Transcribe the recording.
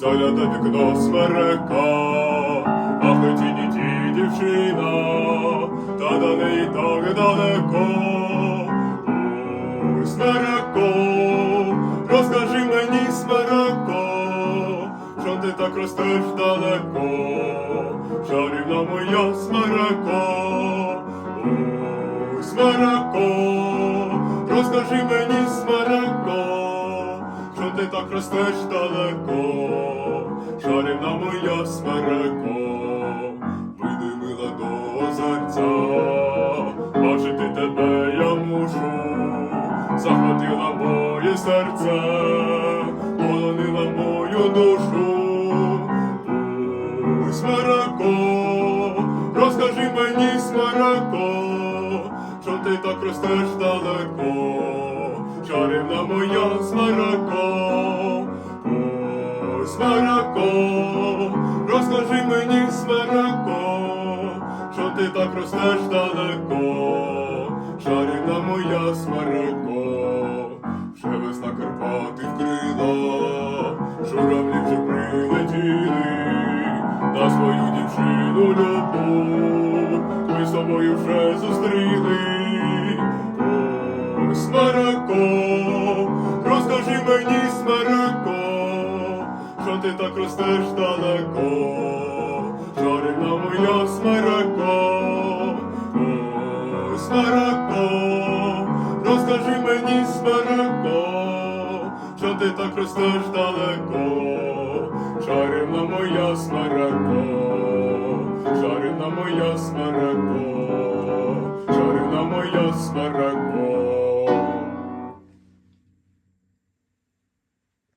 загляда вікно смерека, ах ті ті дівчина, та до неї так далеко. Ой, смереко, розкажи мені, смереко, що ти так ростеш далеко, чарівна моя смереко. Ой, смереко, розкажи мені, смереко, ти так ростеш далеко, чарівна моя смереко, вийди мила до озерця, бачити тебе я мушу, захватила моє серце, полонила мою душу. Ой, смереко, розкажи мені, смереко, що ти так ростеш далеко, чарівна моя смереко. Ой, смереко, розкажи мені, смереко, що ти так ростеш далеко, чарівна моя смереко, вже весна Карпати вкрила, журавлі вже прилетіли, на свою дівчину любов, ми з собою вже зустріли. Смарико, розкажи мені, Смарико, що ти так ростеш далеко, жарина моя Смарико, О, Смарико, розкажи мені, Смарико, що ти так ростеш далеко, жарина моя Смарико, жарина моя Смарико, жарина моя Смарико.